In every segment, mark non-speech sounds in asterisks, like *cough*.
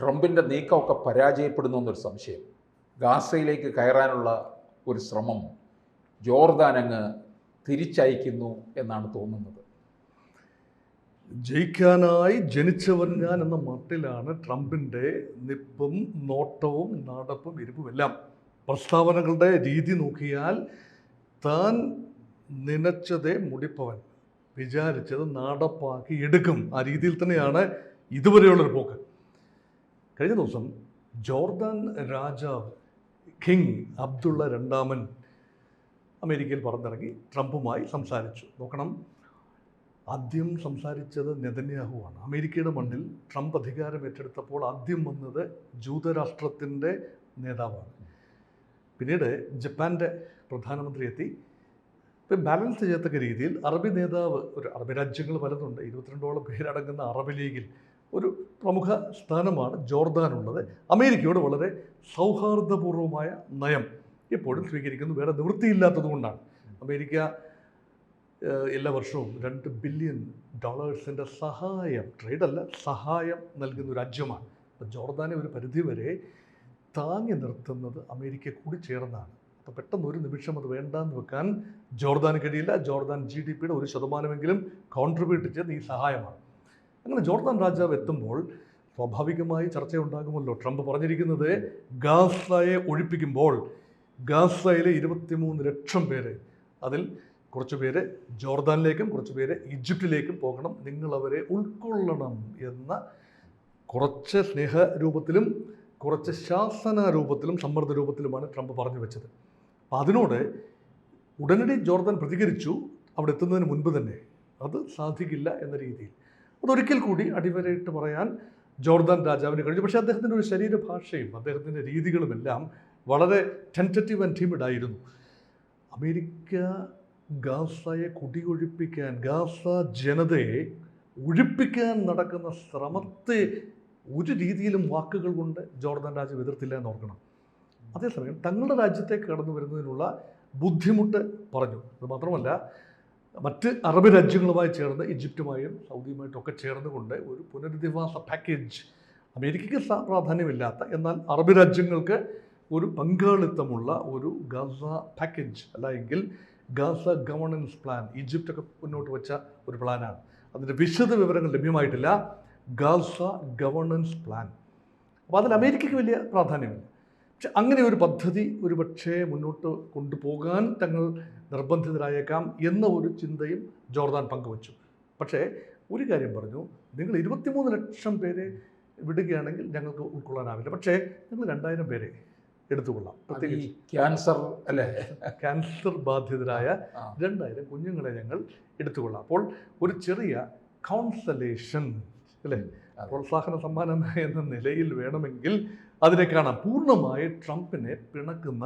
ട്രംപിന്റെ നീക്കമൊക്കെ പരാജയപ്പെടുന്നു എന്നൊരു സംശയം. ഗാസയിലേക്ക് കയറാനുള്ള ഒരു ശ്രമം ജോർദാൻ അങ്ങ് തിരിച്ചയക്കുന്നു എന്നാണ് തോന്നുന്നത്. ജയിക്കാനായി ജനിച്ചവൻ ഞാൻ എന്ന മട്ടിലാണ് ട്രംപിന്റെ നിപ്പും നോട്ടവും നടപ്പും ഇരിപ്പും എല്ലാം പ്രസ്താവനകളുടെ രീതി നോക്കിയാൽ താൻ നനച്ചതേ മുടിപ്പവൻ. വിചാരിച്ചത് നടപ്പാക്കി എടുക്കും. ആ രീതിയിൽ തന്നെയാണ് ഇതുവരെയുള്ളൊരു പോക്ക്. കഴിഞ്ഞ ദിവസം ജോർദാൻ രാജാവ് കിങ് അബ്ദുള്ള രണ്ടാമൻ അമേരിക്കയിൽ പറന്നിറങ്ങി ട്രംപുമായി സംസാരിച്ചു. നോക്കണം. ആദ്യം സംസാരിച്ചത് നെതന്യാഹുവാണ്. അമേരിക്കയുടെ മണ്ണിൽ ട്രംപ് അധികാരം ഏറ്റെടുത്തപ്പോൾ ആദ്യം വന്നത് ജൂതരാഷ്ട്രത്തിന്റെ നേതാവാണ്. പിന്നീട് ജപ്പാന്റെ പ്രധാനമന്ത്രി എത്തി. ഇപ്പം ബാലൻസ് ചെയ്യത്തക്ക രീതിയിൽ അറബി നേതാവ് ഒരു അറബി രാജ്യങ്ങൾ പലതുണ്ട്. ഇരുപത്തിരണ്ടോളം പേരടങ്ങുന്ന അറബ് ലീഗിൽ ഒരു പ്രമുഖ സ്ഥാനമാണ് ജോർദാനുള്ളത്. അമേരിക്കയോട് വളരെ സൗഹാർദ്ദപൂർവമായ നയം എപ്പോഴും സ്വീകരിക്കുന്നു. വേറെ നിവൃത്തിയില്ലാത്തതുകൊണ്ടാണ് അമേരിക്ക എല്ലാ വർഷവും രണ്ട് ബില്യൺ ഡോളേഴ്സിന്റെ സഹായം ട്രേഡല്ല സഹായം നൽകുന്ന രാജ്യമാണ്. അപ്പോൾ ജോർദാനെ ഒരു പരിധിവരെ താങ്ങി നിർത്തുന്നത് അമേരിക്ക കൂടി ചേർന്നാണ്. അപ്പോൾ പെട്ടെന്ന് ഒരു നിമിഷം അത് വേണ്ടാന്ന് വെക്കാൻ ജോർദാന് കഴിയില്ല. ജോർദാൻ ജി ഡി പിയുടെ ഒരു ശതമാനമെങ്കിലും കോൺട്രിബ്യൂട്ട് ചെയ്ത് ഈ സഹായമാണ്. അങ്ങനെ ജോർദാൻ രാജാവ് എത്തുമ്പോൾ സ്വാഭാവികമായി ചർച്ചയുണ്ടാകുമല്ലോ. ട്രംപ് പറഞ്ഞിരിക്കുന്നത് ഗാസയെ ഒഴിപ്പിക്കുമ്പോൾ ഗാസയിലെ ഇരുപത്തിമൂന്ന് ലക്ഷം പേര് അതിൽ കുറച്ച് പേര് ജോർദാനിലേക്കും കുറച്ച് പേര് ഈജിപ്തിലേക്കും പോകണം നിങ്ങൾ അവരെ ഉൾക്കൊള്ളണം എന്ന കുറച്ച് സ്നേഹരൂപത്തിലും കുറച്ച് ശാസന രൂപത്തിലും സമ്മർദ്ദ രൂപത്തിലുമാണ് ട്രംപ് പറഞ്ഞു വെച്ചത്. അപ്പം അതിനോട് ഉടനടി ജോർദാൻ പ്രതികരിച്ചു അവിടെ എത്തുന്നതിന് മുൻപ് തന്നെ. അത് സാധിക്കില്ല എന്ന രീതിയിൽ. അതൊരിക്കൽ കൂടി അടിവരയിട്ട് പറയാൻ ജോർദാൻ രാജാവിന് കഴിഞ്ഞു. പക്ഷേ അദ്ദേഹത്തിന്റെ ഒരു ശരീരഭാഷയും അദ്ദേഹത്തിന്റെ രീതികളുമെല്ലാം വളരെ ടെന്ററ്റീവ് ആൻഡ് ടീമിഡ് ആയിരുന്നു. അമേരിക്ക ഗാസയെ കുടിയൊഴിപ്പിക്കാൻ ഗാസ ജനതയെ ഒഴിപ്പിക്കാൻ നടക്കുന്ന ശ്രമത്തെ ഒരു രീതിയിലും വാക്കുകൾ കൊണ്ട് ജോർദാൻ രാജ്യം എതിർത്തില്ല എന്ന് ഓർക്കണം. അതേസമയം തങ്ങളുടെ രാജ്യത്തേക്ക് കടന്നു വരുന്നതിനുള്ള ബുദ്ധിമുട്ട് പറഞ്ഞു. അത് മാത്രമല്ല മറ്റ് അറബ് രാജ്യങ്ങളുമായി ചേർന്ന് ഈജിപ്തുമായും സൗദിയുമായിട്ടും ഒക്കെ ചേർന്നുകൊണ്ട് ഒരു പുനരധിവാസ പാക്കേജ് അമേരിക്കയ്ക്ക് പ്രാധാന്യമില്ലാത്ത എന്നാൽ അറബ് രാജ്യങ്ങൾക്ക് ഒരു പങ്കാളിത്തമുള്ള ഒരു ഗാസ പാക്കേജ് അല്ലെങ്കിൽ ഗാസ ഗവർണൻസ് പ്ലാൻ ഈജിപ്റ്റൊക്കെ മുന്നോട്ട് വെച്ച ഒരു പ്ലാനാണ് അതിന്റെ വിശദ വിവരങ്ങൾ ലഭ്യമായിട്ടില്ല. ഗാസ ഗവർണൻസ് പ്ലാൻ അപ്പോൾ അതിൽ അമേരിക്കയ്ക്ക് വലിയ പ്രാധാന്യമില്ല. പക്ഷെ അങ്ങനെ ഒരു പദ്ധതി ഒരു പക്ഷേ മുന്നോട്ട് കൊണ്ടുപോകാൻ തങ്ങൾ നിർബന്ധിതരായേക്കാം എന്ന ഒരു ചിന്തയും ജോർദാൻ പങ്കുവച്ചു. പക്ഷേ ഒരു കാര്യം പറഞ്ഞു നിങ്ങൾ ഇരുപത്തിമൂന്ന് ലക്ഷം പേരെ വിടുകയാണെങ്കിൽ ഞങ്ങൾക്ക് ഉൾക്കൊള്ളാനാവില്ല. പക്ഷേ ഞങ്ങൾ രണ്ടായിരം പേരെ എടുത്തുകൊള്ളാം. പ്രത്യേകിച്ച് ക്യാൻസർ അല്ലെ? ക്യാൻസർ ബാധിതരായ. രണ്ടായിരം കുഞ്ഞുങ്ങളെ ഞങ്ങൾ എടുത്തുകൊള്ളാം. അപ്പോൾ ഒരു ചെറിയ കൗൺസലേഷൻ അല്ലേ. പ്രോത്സാഹന സമ്മാനം എന്ന നിലയിൽ വേണമെങ്കിൽ അതിനെ കാണാം. പൂർണമായി ട്രംപിനെ പിണക്കുന്ന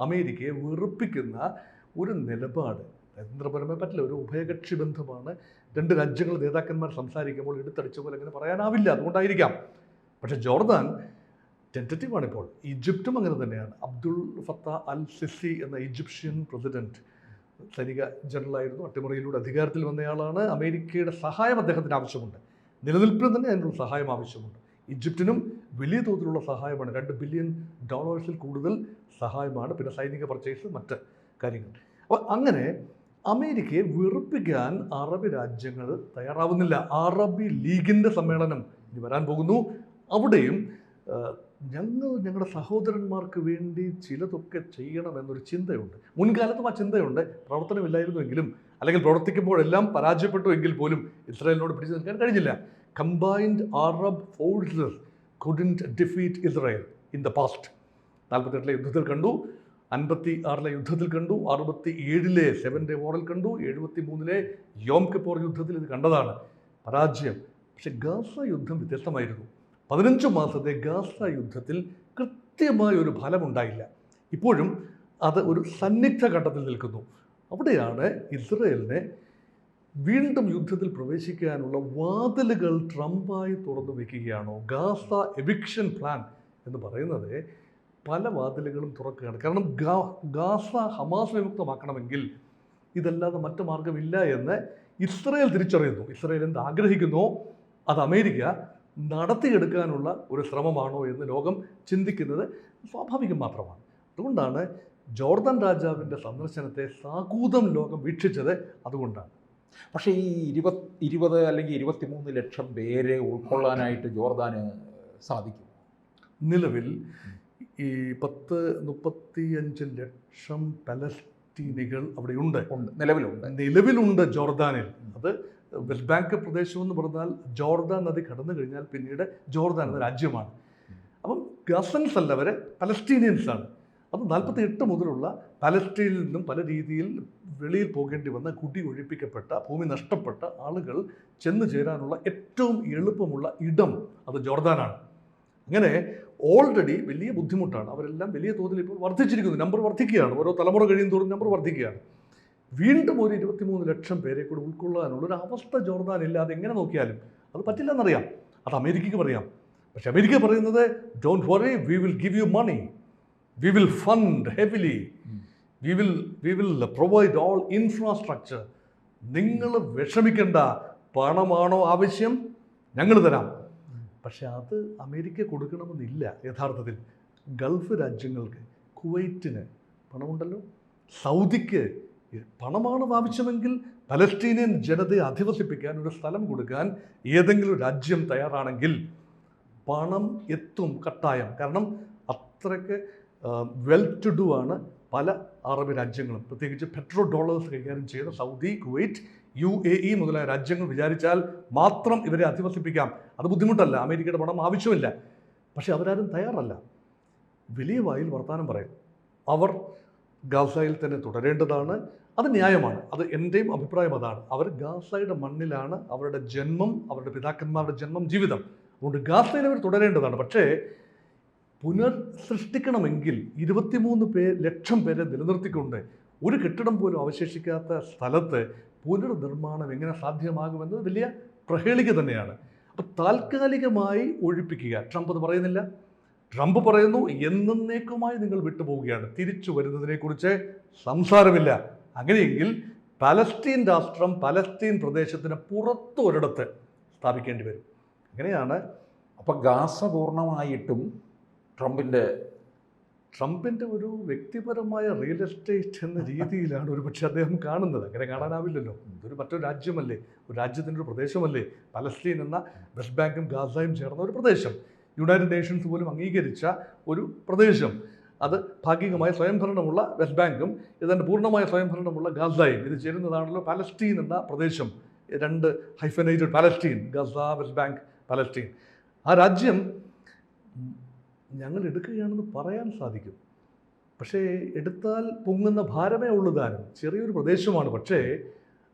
അമേരിക്കയെ വെറുപ്പിക്കുന്ന ഒരു നിലപാട്. നയതന്ത്രപരമായി പറ്റില്ല. ഒരു ഉഭയകക്ഷി ബന്ധമാണ്. രണ്ട് രാജ്യങ്ങൾ നേതാക്കന്മാർ സംസാരിക്കുമ്പോൾ എടുത്തടിച്ച പോലെ അങ്ങനെ പറയാനാവില്ല. അതുകൊണ്ടായിരിക്കാം. പക്ഷേ ജോർദാൻ ടെന്ററ്റീവാണ് ഇപ്പോൾ ഈജിപ്തും അങ്ങനെ തന്നെയാണ്. അബ്ദുൾ ഫത്ത അൽ സിസി എന്ന ഈജിപ്ഷ്യൻ പ്രസിഡന്റ് സൈനിക ജനറലായിരുന്നു അട്ടിമറിയിലൂടെ അധികാരത്തിൽ വന്നയാളാണ്. അമേരിക്കയുടെ സഹായം അദ്ദേഹത്തിന് ആവശ്യമുണ്ട്. നിലനിൽപ്പിന് തന്നെ അതിനുള്ള സഹായം ആവശ്യമുണ്ട്. ഈജിപ്തിനും വലിയ തോതിലുള്ള സഹായമാണ്. രണ്ട് ബില്യൺ ഡോളേഴ്സിൽ കൂടുതൽ സഹായമാണ്. പിന്നെ സൈനിക പർച്ചേസ് മറ്റ് കാര്യങ്ങൾ. അപ്പോൾ അങ്ങനെ അമേരിക്കയെ വെറുപ്പിക്കാൻ അറബ് രാജ്യങ്ങൾ തയ്യാറാവുന്നില്ല. അറബ് ലീഗിന്റെ സമ്മേളനം ഇനി വരാൻ പോകുന്നു. അവിടെയും ഞങ്ങൾ ഞങ്ങളുടെ സഹോദരന്മാർക്ക് വേണ്ടി ചിലതൊക്കെ ചെയ്യണമെന്നൊരു ചിന്തയുണ്ട്. മുൻകാലത്തും ആ ചിന്തയുണ്ട്. പ്രവർത്തനമില്ലായിരുന്നുവെങ്കിലും അല്ലെങ്കിൽ പ്രവർത്തിക്കുമ്പോഴെല്ലാം പരാജയപ്പെട്ടു എങ്കിൽ പോലും ഇസ്രായേലിനോട് പിടിച്ചു നിൽക്കാൻ കഴിഞ്ഞില്ല. Combined Arab forces couldn't defeat Israel in the past നാൽപ്പത്തെട്ടിലെ യുദ്ധത്തിൽ കണ്ടു അൻപത്തി ആറിലെ യുദ്ധത്തിൽ കണ്ടു അറുപത്തി ഏഴിലെ സെവൻ ഡേ വാറിൽ കണ്ടു എഴുപത്തി മൂന്നിലെ യോം കപ്പോർ യുദ്ധത്തിൽ ഇത് കണ്ടതാണ്. പരാജയം. പക്ഷെ ഗാസ യുദ്ധം വ്യത്യസ്തമായിരുന്നു. പതിനഞ്ച് മാസത്തെ ഗാസ യുദ്ധത്തിൽ കൃത്യമായ ഒരു ഫലമുണ്ടായില്ല. ഇപ്പോഴും അത് ഒരു സന്നിഗ്ധ ഘട്ടത്തിൽ നിൽക്കുന്നു. അവിടെയാണ് ഇസ്രയേലിനെ വീണ്ടും യുദ്ധത്തിൽ പ്രവേശിക്കാനുള്ള വാതിലുകൾ ട്രംപായി തുറന്നു വയ്ക്കുകയാണോ ഗാസ എവിക്ഷൻ പ്ലാൻ എന്ന് പറയുന്നത് പല വാതിലുകളും തുറക്കുകയാണ്. കാരണം ഗാ ഗാസ ഹമാസ് വിമുക്തമാക്കണമെങ്കിൽ ഇതല്ലാതെ മറ്റു മാർഗമില്ല എന്ന് ഇസ്രയേൽ തിരിച്ചറിയുന്നു. ഇസ്രയേൽ എന്ത് ആഗ്രഹിക്കുന്നു? അത് അമേരിക്ക നടത്തിയെടുക്കാനുള്ള ഒരു ശ്രമമാണോ എന്ന് ലോകം ചിന്തിക്കുന്നത് സ്വാഭാവികം മാത്രമാണ്. അതുകൊണ്ടാണ് ജോർദാൻ രാജാവിന്റെ സന്ദർശനത്തെ സാകൂതം ലോകം വീക്ഷിച്ചത് അതുകൊണ്ടാണ്. പക്ഷേ ഈ ഇരുപത് ഇരുപത് അല്ലെങ്കിൽ ഇരുപത്തിമൂന്ന് ലക്ഷം പേരെ ഉൾക്കൊള്ളാനായിട്ട് ജോർദാന് സാധിക്കും. നിലവിൽ ഈ പത്ത് മുപ്പത്തിയഞ്ച് ലക്ഷം പലസ്തീനികൾ അവിടെയുണ്ട് ഉണ്ട്. നിലവിലുണ്ട്. നിലവിലുണ്ട് ജോർദാനിൽ. അത് വെസ്റ്റ് ബാങ്ക് പ്രദേശം എന്ന് പറഞ്ഞാൽ ജോർദാൻ നദി കടന്നു കഴിഞ്ഞാൽ പിന്നീട് ജോർദാൻ എന്ന രാജ്യമാണ്. അപ്പം ഗസൻസ് അല്ല അവരെ പലസ്തീനിയൻസ് ആണ് അത് നാൽപ്പത്തി എട്ട് മുതലുള്ള പലസ്റ്റീനിൽ നിന്നും പല രീതിയിൽ വെളിയിൽ പോകേണ്ടി വന്ന കുടി ഒഴിപ്പിക്കപ്പെട്ട ഭൂമി നഷ്ടപ്പെട്ട ആളുകൾ ചെന്ന് ചേരാനുള്ള ഏറ്റവും എളുപ്പമുള്ള ഇടം അത് ജോർദാനാണ്. അങ്ങനെ ഓൾറെഡി വലിയ ബുദ്ധിമുട്ടാണ്. അവരെല്ലാം വലിയ തോതിൽ ഇപ്പോൾ വർദ്ധിച്ചിരിക്കുന്നു. നമ്പർ വർദ്ധിക്കുകയാണ്. ഓരോ തലമുറ കഴിയും തോറും നമ്പർ വർദ്ധിക്കുകയാണ്. വീണ്ടും ഒരു ഇരുപത്തിമൂന്ന് ലക്ഷം പേരെ കൂടെ ഉൾക്കൊള്ളാനുള്ള ഒരു അവസ്ഥ ജോർദാൻ ഇല്ലാതെ എങ്ങനെ നോക്കിയാലും അത് പറ്റില്ലെന്നറിയാം. അത് അമേരിക്കയ്ക്ക് പറയാം. പക്ഷെ അമേരിക്ക പറയുന്നത് don't worry we will give you money we will fund heavily we will we will provide all infrastructure നിങ്ങൾ വിഷമിക്കേണ്ട. പണമാണോ ആവശ്യം? ഞങ്ങൾ തരാം. പക്ഷെ അത് അമേരിക്ക കൊടുക്കണമെന്നില്ല യഥാർത്ഥത്തിൽ. ഗൾഫ് രാജ്യങ്ങൾക്ക് കുവൈറ്റിന് പണമുണ്ടല്ലോ. സൗദിക്ക് പണമാണ് ആവശ്യമെങ്കിൽ പലസ്തീനിയൻ ജനതയെ അധിവസിപ്പിക്കാൻ ഒരു സ്ഥലം കൊടുക്കാൻ ഏതെങ്കിലും രാജ്യം തയ്യാറാണെങ്കിൽ പണം എത്തും കട്ടായം. കാരണം അത്രയ്ക്ക് വെൽ ടു ഡു ആണ് പല അറബ് രാജ്യങ്ങളും. പ്രത്യേകിച്ച് പെട്രോ ഡോളേഴ്സ് കൈകാര്യം ചെയ്ത Saudi Kuwait U A E മുതലായ രാജ്യങ്ങൾ വിചാരിച്ചാൽ മാത്രം ഇവരെ അധിവസിപ്പിക്കാം. അത് ബുദ്ധിമുട്ടല്ല. അമേരിക്കയുടെ പണം ആവശ്യമില്ല. പക്ഷെ അവരാരും തയ്യാറല്ല. വലിയ വായിൽ വർത്തമാനം പറയും. അവർ ഗാസയിൽ തന്നെ തുടരേണ്ടതാണ്. അത് ന്യായമാണ്. അത് എന്റെയും അഭിപ്രായം അതാണ്. അവർ ഗാസയുടെ മണ്ണിലാണ് അവരുടെ ജന്മം അവരുടെ പിതാക്കന്മാരുടെ ജന്മം ജീവിതം. അതുകൊണ്ട് ഗാസയിൽ അവർ തുടരേണ്ടതാണ്. പക്ഷേ പുനർ സൃഷ്ടിക്കണമെങ്കിൽ ഇരുപത്തിമൂന്ന് പേ ലക്ഷം പേരെ നിലനിർത്തിക്കൊണ്ട് ഒരു കെട്ടിടം പോലും അവശേഷിക്കാത്ത സ്ഥലത്ത് പുനർനിർമ്മാണം എങ്ങനെ സാധ്യമാകുമെന്നത് വലിയ പ്രഹേളിക തന്നെയാണ്. അപ്പോൾ താൽക്കാലികമായി ഒഴിപ്പിക്കുക. ട്രംപ് അത് പറയുന്നില്ല. ട്രംപ് പറയുന്നു എന്നേക്കുമായി നിങ്ങൾ വിട്ടുപോവുകയാണ്. തിരിച്ചു വരുന്നതിനെക്കുറിച്ച് സംസാരമില്ല. അങ്ങനെയെങ്കിൽ പലസ്തീൻ രാഷ്ട്രം പലസ്തീൻ പ്രദേശത്തിന് പുറത്ത് ഒരിടത്ത് സ്ഥാപിക്കേണ്ടി വരും. അങ്ങനെയാണ്. അപ്പം ഗാസ പൂർണമായിട്ടും ട്രംപിന്റെ ട്രംപിന്റെ ഒരു വ്യക്തിപരമായ റിയൽ എസ്റ്റേറ്റ് എന്ന *laughs* രീതിയിലാണ് ഒരു പക്ഷേ അദ്ദേഹം കാണുന്നത്. അങ്ങനെ കാണാനാവില്ലല്ലോ. ഇതൊരു മറ്റൊരു രാജ്യമല്ലേ? ഒരു രാജ്യത്തിന്റെ ഒരു പ്രദേശമല്ലേ? പലസ്തീൻ എന്ന വെസ്റ്റ് ബാങ്കും ഗാസയും ചേർന്ന ഒരു പ്രദേശം. യുണൈറ്റഡ് നേഷൻസ് പോലും അംഗീകരിച്ച ഒരു പ്രദേശം. അത് ഭാഗികമായ സ്വയംഭരണമുള്ള വെസ്റ്റ് ബാങ്കും ഇതിന്റെ പൂർണമായ സ്വയംഭരണമുള്ള ഗാസയും ഇത് ചേരുന്നതാണല്ലോ പലസ്തീൻ എന്ന പ്രദേശം. രണ്ട് hyphenated Palestine. Gaza West Bank Palestine. ആ രാജ്യം ഞങ്ങൾ എടുക്കുകയാണെന്ന് പറയാൻ സാധിക്കും. പക്ഷേ എടുത്താൽ പൊങ്ങുന്ന ഭാരമേ ഉള്ളൂ താനും. ചെറിയൊരു പ്രദേശമാണ്. പക്ഷേ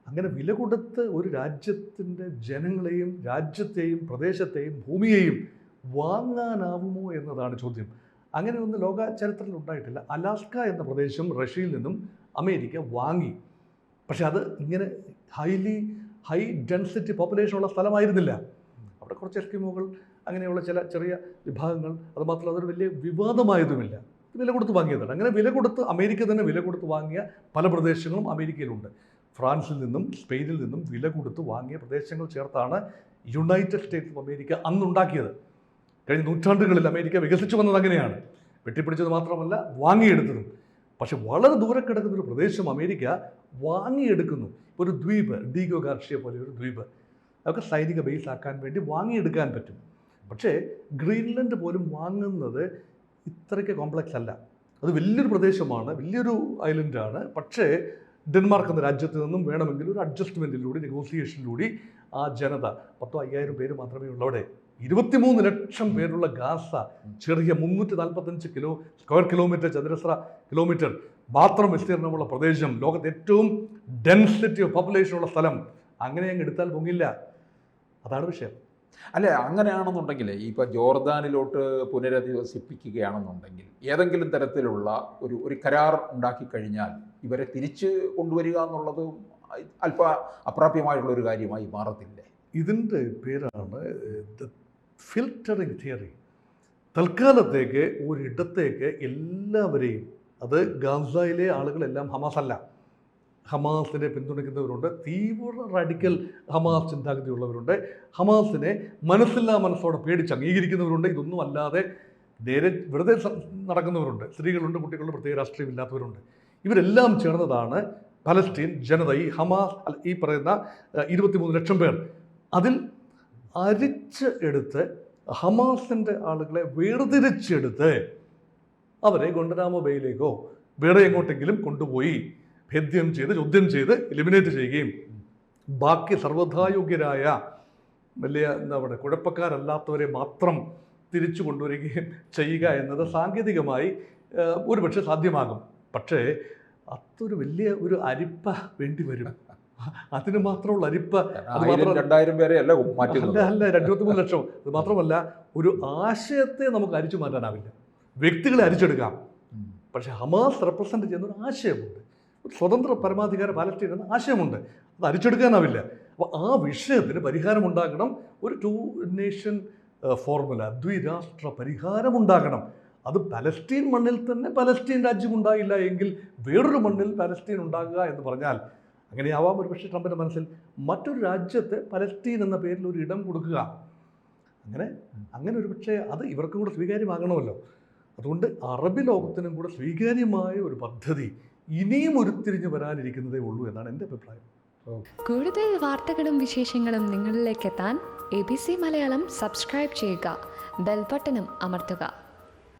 അങ്ങനെ വില കൊടുത്ത് ഒരു രാജ്യത്തിന്റെ ജനങ്ങളെയും രാജ്യത്തെയും പ്രദേശത്തെയും ഭൂമിയെയും വാങ്ങാനാവുമോ എന്നതാണ് ചോദ്യം. അങ്ങനെ ഒന്ന് ലോക ചരിത്രത്തിൽ ഉണ്ടായിട്ടില്ല. അലാസ്ക എന്ന പ്രദേശം റഷ്യയിൽ നിന്നും അമേരിക്ക വാങ്ങി. പക്ഷെ അത് ഇങ്ങനെ ഹൈലി ഹൈ ഡെൻസിറ്റി പോപ്പുലേഷൻ ഉള്ള സ്ഥലമായിരുന്നില്ല. അവിടെ കുറച്ച് എസ്കിമോകൾ അങ്ങനെയുള്ള ചില ചെറിയ വിഭാഗങ്ങൾ. അതുമാത്രമല്ല അതൊരു വലിയ വിവാദമായതുമില്ല. വില കൊടുത്ത് വാങ്ങിയതാണ് അങ്ങനെ വില കൊടുത്ത് അമേരിക്ക തന്നെ വില കൊടുത്ത് വാങ്ങിയ പല പ്രദേശങ്ങളും അമേരിക്കയിലുണ്ട്. ഫ്രാൻസിൽ നിന്നും സ്പെയിനിൽ നിന്നും വില കൊടുത്ത് വാങ്ങിയ പ്രദേശങ്ങൾ ചേർത്താണ് യുണൈറ്റഡ് സ്റ്റേറ്റ്സ് ഓഫ് അമേരിക്ക അന്നുണ്ടാക്കിയത്. കഴിഞ്ഞ നൂറ്റാണ്ടുകളിൽ അമേരിക്ക വികസിച്ചു വന്നത് അങ്ങനെയാണ്. വെട്ടിപ്പിടിച്ചത് മാത്രമല്ല വാങ്ങിയെടുത്തതും. പക്ഷെ വളരെ ദൂരെ കിടക്കുന്ന ഒരു പ്രദേശം അമേരിക്ക വാങ്ങിയെടുക്കുന്നു. ഒരു ദ്വീപ് ഡീഗോ ഗാർഷ്യ പോലെ ഒരു ദ്വീപ്. അതൊക്കെ സൈനിക ബേസ് ആക്കാൻ വേണ്ടി വാങ്ങിയെടുക്കാൻ പറ്റും. പക്ഷേ ഗ്രീൻലൻഡ് പോലും വാങ്ങുന്നത് ഇത്രയ്ക്ക് കോംപ്ലക്സ് അല്ല. അത് വലിയൊരു പ്രദേശമാണ് വലിയൊരു ഐലൻഡാണ് പക്ഷേ ഡെൻമാർക്ക് എന്ന രാജ്യത്ത് നിന്നും വേണമെങ്കിൽ ഒരു അഡ്ജസ്റ്റ്മെന്റിലൂടെ നെഗോസിയേഷനിലൂടെ ആ ജനത പത്തോ അയ്യായിരം പേര് മാത്രമേ ഉള്ളൂ അവിടെ. ഇരുപത്തിമൂന്ന് ലക്ഷം പേരുള്ള ഗാസ ചെറിയ മുന്നൂറ്റി നാൽപ്പത്തഞ്ച് കിലോ സ്ക്വയർ കിലോമീറ്റർ ചതുരശ്ര കിലോമീറ്റർ മാത്രം വിസ്തീർണമുള്ള പ്രദേശം. ലോകത്തെ ഏറ്റവും ഡെൻസിറ്റി ഓഫ് പോപ്പുലേഷൻ ഉള്ള സ്ഥലം. അങ്ങനെ അങ്ങ് എടുത്താൽ പൊങ്ങില്ല. അതാണ് വിഷയം. അല്ല അങ്ങനെയാണെന്നുണ്ടെങ്കിൽ ഇപ്പോൾ ജോർദാനിലോട്ട് പുനരധിവസിപ്പിക്കുകയാണെന്നുണ്ടെങ്കിൽ ഏതെങ്കിലും തരത്തിലുള്ള ഒരു ഒരു കരാർ ഉണ്ടാക്കി കഴിഞ്ഞാൽ ഇവരെ തിരിച്ച് കൊണ്ടുവരിക എന്നുള്ളത് അല്പ അപ്രാപ്യമായിട്ടുള്ള ഒരു കാര്യമായി മാറത്തില്ലേ? ഇതിന്റെ പേരാണ് ഫിൽറ്ററിങ് തിയറി. തൽക്കാലത്തേക്ക് ഒരിടത്തേക്ക് എല്ലാവരെയും അത് ഗാസയിലെ ആളുകളെല്ലാം ഹമാസ് അല്ല ഹമാസിനെ പിന്തുണയ്ക്കുന്നവരുണ്ട്. തീവ്ര റാഡിക്കൽ ഹമാസ് ചിന്താഗതിയുള്ളവരുണ്ട്. ഹമാസിനെ മനസ്സില്ലാ മനസ്സോടെ പേടിച്ച് അംഗീകരിക്കുന്നവരുണ്ട്. ഇതൊന്നും അല്ലാതെ നേരെ വെറുതെ നടക്കുന്നവരുണ്ട്. സ്ത്രീകളുണ്ട് കുട്ടികളുണ്ട് പ്രത്യേക രാഷ്ട്രീയമില്ലാത്തവരുണ്ട് ഇവരെല്ലാം ചേർന്നതാണ് പലസ്തീൻ ജനത. ഈ ഹമാസ് ഈ പറയുന്ന ഇരുപത്തിമൂന്ന് ലക്ഷം പേർ. അതിൽ അരിച്ച് എടുത്ത് ഹമാസിന്റെ ആളുകളെ വേർതിരിച്ചെടുത്ത് അവരെ ഗുണ്ടരാമ ബേയിലേക്കോ വേറെ എങ്ങോട്ടെങ്കിലും കൊണ്ടുപോയി. ഭേദ്യം ചെയ്ത് ചോദ്യം ചെയ്ത് എലിമിനേറ്റ് ചെയ്യുകയും ബാക്കി സർവതായോഗ്യരായ വലിയ എന്താ പറയുക കുഴപ്പക്കാരല്ലാത്തവരെ മാത്രം തിരിച്ചു കൊണ്ടുവരികയും ചെയ്യുക എന്നത് സാങ്കേതികമായി ഒരുപക്ഷെ സാധ്യമാകും. പക്ഷേ അതൊരു വലിയ ഒരു അരിപ്പ വേണ്ടി വരും. അതിന് മാത്രമുള്ള അരിപ്പ രണ്ടായിരം പേരെ അല്ല അല്ല അല്ല രണ്ടിരുപത്തിമൂന്ന് ലക്ഷം. അത് മാത്രമല്ല ഒരു ആശയത്തെ നമുക്ക് അരിച്ചു മാറ്റാനാവില്ല. വ്യക്തികളെ അരിച്ചെടുക്കാം. പക്ഷെ ഹമാസ് റെപ്രസെന്റ് ചെയ്യുന്ന ഒരു ആശയമുണ്ട്. സ്വതന്ത്ര പരമാധികാര പാലസ്തീൻ എന്ന ആശയമുണ്ട്. അത് അരിച്ചെടുക്കാനാവില്ല അപ്പോൾ ആ വിഷയത്തിന് പരിഹാരം ഉണ്ടാകണം. ഒരു ടു നേഷൻ ഫോർമുല ദ്വിരാഷ്ട്ര പരിഹാരമുണ്ടാകണം അത് പലസ്റ്റീൻ മണ്ണിൽ തന്നെ പലസ്റ്റീൻ രാജ്യം ഉണ്ടായില്ല എങ്കിൽ വേറൊരു മണ്ണിൽ പലസ്റ്റീൻ ഉണ്ടാകുക എന്ന് പറഞ്ഞാൽ അങ്ങനെയാവാം ഒരു പക്ഷേ ട്രംപിന്റെ മനസ്സിൽ. മറ്റൊരു രാജ്യത്തെ പലസ്റ്റീൻ എന്ന പേരിൽ ഒരു ഇടം കൊടുക്കുക. അങ്ങനെ അങ്ങനെ ഒരു പക്ഷേ അത് ഇവർക്കും കൂടെ സ്വീകാര്യമാകണമല്ലോ. അതുകൊണ്ട് അറബ് ലോകത്തിനും കൂടെ സ്വീകാര്യമായ ഒരു പദ്ധതി ഇനിയും ഉരുത്തിരിഞ്ഞ് വരാനിരിക്കുന്നതേ ഉള്ളൂ എന്നാണ് എന്റെ അഭിപ്രായം. കൂടുതൽ വാർത്തകളും വിശേഷങ്ങളും നിങ്ങളിലേക്ക് എത്താൻ A B C Malayalam subscribe ചെയ്യുക. ബെൽബട്ടനും അമർത്തുക.